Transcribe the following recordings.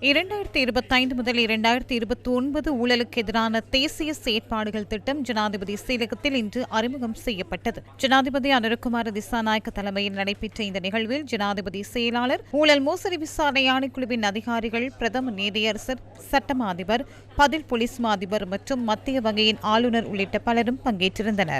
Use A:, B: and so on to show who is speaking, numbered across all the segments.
A: இரண்டாயிரத்தி இருபத்தி ஐந்து முதல் இரண்டாயிரத்தி இருபத்தி ஒன்பது ஊழலுக்கு எதிரான தேசிய செயற்பாடுகள் திட்டம் ஜனாதிபதி செயலகத்தில் இன்று அறிமுகம் செய்யப்பட்டது. ஜனாதிபதி அனுரகுமார் திசாநாயக்க தலைமையில் நடைபெற்ற இந்த நிகழ்வில் ஜனாதிபதி செயலாளர் ஊழல் மோசடி விசாரணை ஆணைக்குழுவின் அதிகாரிகள் பிரதம நீதியரசர் சட்டமா அதிபர் பதில் போலீஸ் அதிபர் மற்றும் மத்திய வகையின் ஆளுநர் உள்ளிட்ட பலரும் பங்கேற்றிருந்தனர்.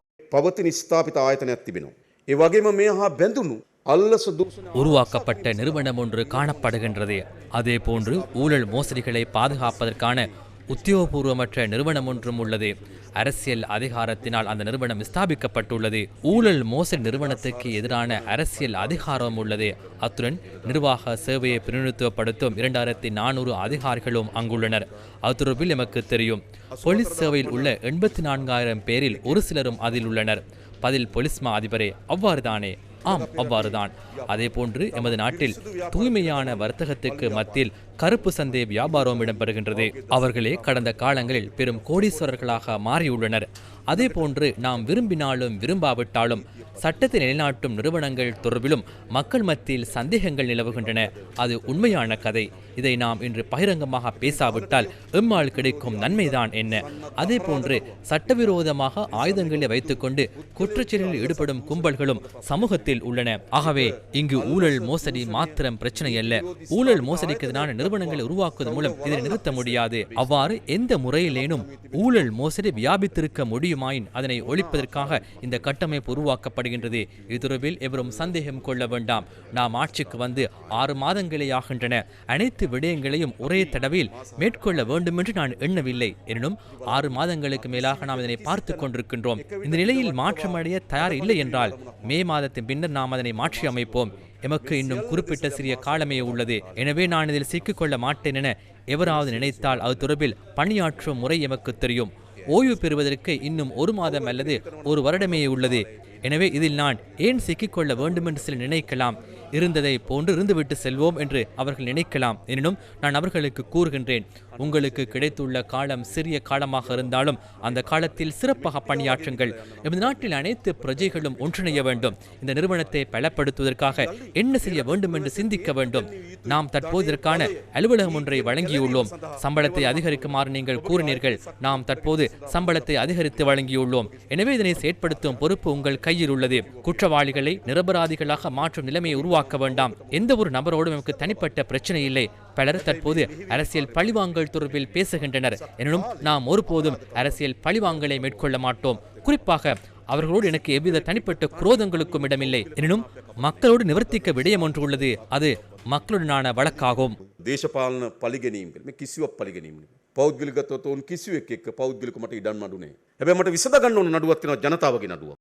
B: உருவாக்கப்பட்ட நிறுவனம் ஒன்று காணப்படுகின்றது. அதே போன்று ஊழல் மோசடிகளை பாதுகாப்பதற்கான உத்தியோகபூர்வமற்ற நிறுவனம் ஒன்றும் உள்ளது. அரசியல் அதிகாரத்தினால் அந்த நிறுவனம் ஸ்தாபிக்கப்பட்டுள்ளது. ஊழல் மோசடி நிறுவனத்துக்கு எதிரான அரசியல் அதிகாரம் உள்ளது. அத்துடன் நிர்வாக சேவையை பிரதிநிதித்துவப்படுத்தும் இரண்டாயிரத்தி நானூறு அதிகாரிகளும் அங்குள்ளனர். அத்துறவில் எமக்கு தெரியும் போலீஸ் சேவையில் உள்ள எண்பத்தி நான்காயிரம் பேரில் ஒரு சிலரும் அதில் உள்ளனர். பதில் பொலிஸ்மா அதிபரே அவ்வாறு தானே ஆம் அவ்வாறுதான். அதேபோன்று எமது நாட்டில் தூய்மையான வர்த்தகத்துக்கு மத்தியில் கருப்பு சந்தை வியாபாரம் இடம்பெறுகின்றது. அவர்களே கடந்த காலங்களில் பெரும் கோடீஸ்வரர்களாக மாறியுள்ளனர். அதே போன்று நாம் விரும்பினாலும் விரும்பாவிட்டாலும் சட்டத்தை நிலைநாட்டும் நிறுவனங்கள் தொடர்பிலும் மக்கள் மத்தியில் சந்தேகங்கள் நிலவுகின்றன. அது உண்மையான கதை. இதை நாம் இன்று பகிரங்கமாக பேசாவிட்டால் எம்மால் கிடைக்கும் நன்மைதான் என்ன? அதே போன்று சட்டவிரோதமாக ஆயுதங்களை வைத்துக்கொண்டு குற்றச்செயலில் ஈடுபடும் கும்பல்களும் சமூகத்தில் உள்ளன. ஆகவே இங்கு ஊழல் மோசடி மாத்திரம் பிரச்சனை அல்ல ஊழல் மோசடிக்கு எதிரான நிறுவனங்களை உருவாக்குவதன் மூலம் இதை நிறுத்த முடியாது. அவ்வாறு எந்த முறையிலேனும் ஊழல் மோசடி வியாபித்திருக்க முடியுமாயின் அதனை ஒழிப்பதற்காக இந்த கட்டமைப்பு உருவாக்கப்படுகின்றது. இது தொடர்பில் எவரும் சந்தேகம் கொள்ள வேண்டாம். நாம் ஆட்சிக்கு வந்து ஆறு மாதங்களே ஆகின்றன. அனைத்து விடயங்களையும் ஒரே தடவையில் மேற்கொள்ள வேண்டும் என்று நான் எண்ணவில்லை. எனினும் ஆறு மாதங்களுக்கு மேலாக நாம் இதனை பார்த்து கொண்டிருக்கின்றோம். இந்த நிலையில் மாற்றமடைய தயார் இல்லை என்றால் மே மாதத்தின் பின்னர் நாம் அதனை மாற்றி அமைப்போம். எமக்கு இன்னும் குறிப்பிட்ட சிறிய காலமே உள்ளது. எனவே நான் இதில் சிக்கிக்கொள்ள மாட்டேன் என எவராவது நினைத்தால் அது தொடர்பில் பணியாற்றும் முறை எமக்கு தெரியும். ஓய்வு பெறுவதற்கு இன்னும் ஒரு மாதம் அல்லது ஒரு வருடமே உள்ளது. எனவே இதில் நான் ஏன் சிக்கிக்கொள்ள வேண்டும் என்று சிலர் நினைக்கலாம்? இருந்ததை போன்று இருந்துவிட்டு செல்வோம் என்று அவர்கள் நினைக்கலாம். எனினும் நான் அவர்களுக்கு கூறுகின்றேன் உங்களுக்கு கிடைத்துள்ள காலம் சிறிய காலமாக இருந்தாலும் அந்த காலத்தில் சிறப்பாக பணியாற்றுங்கள். எமது நாட்டில் அனைத்து பிரஜைகளும் ஒன்றிணைய வேண்டும். இந்த நிறுவனத்தை பலப்படுத்துவதற்காக என்ன செய்ய வேண்டும் என்று சிந்திக்க வேண்டும். நாம் தற்போது இதற்கான அலுவலகம் ஒன்றை வழங்கியுள்ளோம். சம்பளத்தை அதிகரிக்குமாறு நீங்கள் கூறினீர்கள். நாம் தற்போது சம்பளத்தை அதிகரித்து வழங்கியுள்ளோம். எனவே இதனை செயற்படுத்தும் பொறுப்பு உங்கள் கையில் உள்ளது குற்றவாளிகளை நிரபராதிகளாக மாற்றும் நிலைமையை உருவாக்க வேண்டாம் எந்த ஒரு நபரோடும் நமக்கு தனிப்பட்ட பிரச்சனை இல்லை பலர் தற்போது அரசியல் பழிவாங்கல் தொடர்பில் பேசுகின்றனர் எனினும் நாம் ஒருபோதும் அரசியல் பழிவாங்கலை மேற்கொள்ள மாட்டோம் குறிப்பாக அவர்களோடு எனக்கு எவ்வித தனிப்பட்ட குரோதங்களுக்கும் இடமில்லை எனினும் மக்களோடு நிவர்த்திக்க விடயம் ஒன்று உள்ளது அது மக்களுடனான வழக்காகும்
C: දේශපාලන පලිගැනීම් මේ කිසිවක් පලිගැනීම. පෞද්ගලිකතව ඔවුන් කිසිවෙක් එක්ක පෞද්ගලික මට ඉඩන් මඩුනේ. හැබැයි මට විසඳගන්න ඕන නඩුවක් තියෙනවා ජනතාවගේ නඩුව.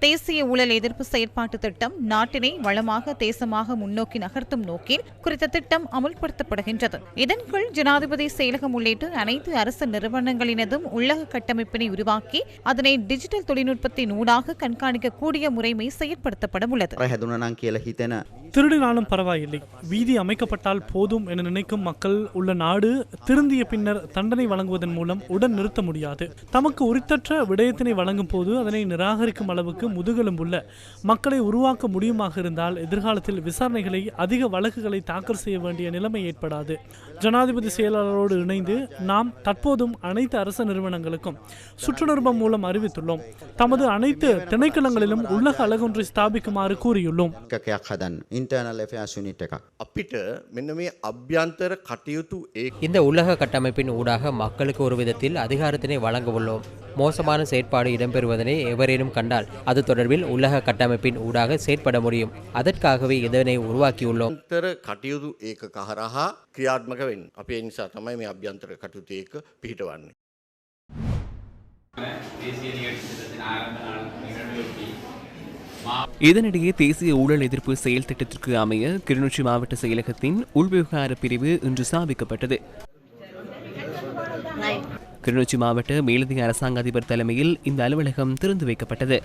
A: தேசிய ஊழல் எதிர்ப்பு செயற்பாட்டு திட்டம் நாட்டினை வளமாக தேசமாக முன்னோக்கி நகர்த்தும் நோக்கில் குறித்த திட்டம் அமுல்படுத்தப்படுகின்றது. இதன் கீழ் ஜனாதிபதி செயலகம் உள்ளிட்ட அனைத்து அரசு நிறுவனங்களினதும் உள்ளக கட்டமைப்பினை உருவாக்கி அதனை டிஜிட்டல் தொழில்நுட்பத்தின் ஊடாக கண்காணிக்கக்கூடிய முறைமை செயற்படுத்தப்பட உள்ளது.
D: திருடினாலும் பரவாயில்லை. வீதி அமைக்கப்பட்டால் போதும் என நினைக்கும் மக்கள் உள்ள நாடு திருந்திய பின்னர் தண்டனை வழங்குவதன் மூலம் உடன் நிறுத்த முடியாது. தமக்கு உரித்தற்ற விடயத்தினை வழங்கும் போது அதனை நிராகரிக்கும் அளவு இந்தியாவுக்கு முதுகெலும்புள்ள மக்களை உருவாக்க முடியுமாக இருந்தால் எதிர்காலத்தில் விசாரணைகளை அதிக வழக்குகளை தாக்கல் செய்ய வேண்டிய நிலைமை ஏற்படாது. ஜனாதிபதி செயலாளரோடு இணைந்து நாம் தற்போதும் அனைத்து அரசு நிறுவனங்களுக்கும் சுற்றுநிருபம் மூலம் அறிவித்துள்ளோம். தமது அனைத்து திணைக்களங்களிலும் உலக அழகொன்றை ஸ்தாபிக்குமாறு கூறியுள்ளோம்.
E: இந்த உலக கட்டமைப்பின் ஊடாக மக்களுக்கு ஒரு விதத்தில் அதிகாரத்தினை வழங்க உள்ளோம். மோசமான செயற்பாடு இடம்பெறுவதனை எவரேனும் கண்டால் அது தொடர்பில் உலக கட்டமைப்பின் ஊடாக செயற்பட முடியும் அதற்காகவே இதனை உருவாக்கியுள்ளோம்
F: අභ්‍යන්තර කටයුතු ඒක කහරහා ක්‍රියාත්මක වෙන්න. අපේ නිසා තමයි මේ අභ්‍යන්තර කටයුතු ඒක පිහිටවන්නේ.
G: இதனிடையே தேசிய ஊழல் எதிர்ப்பு செயல் திட்டத்திற்கு அமைய கிளிநொச்சி மாவட்ட செயலகத்தின் உள்விவகார பிரிவு இன்று ஸ்தாபிக்கப்பட்டது கிளிநொச்சி மாவட்ட மேலதிக அரசாங்க அதிபர் தலைமையில் இந்த அலுவலகம் திறந்து வைக்கப்பட்டது.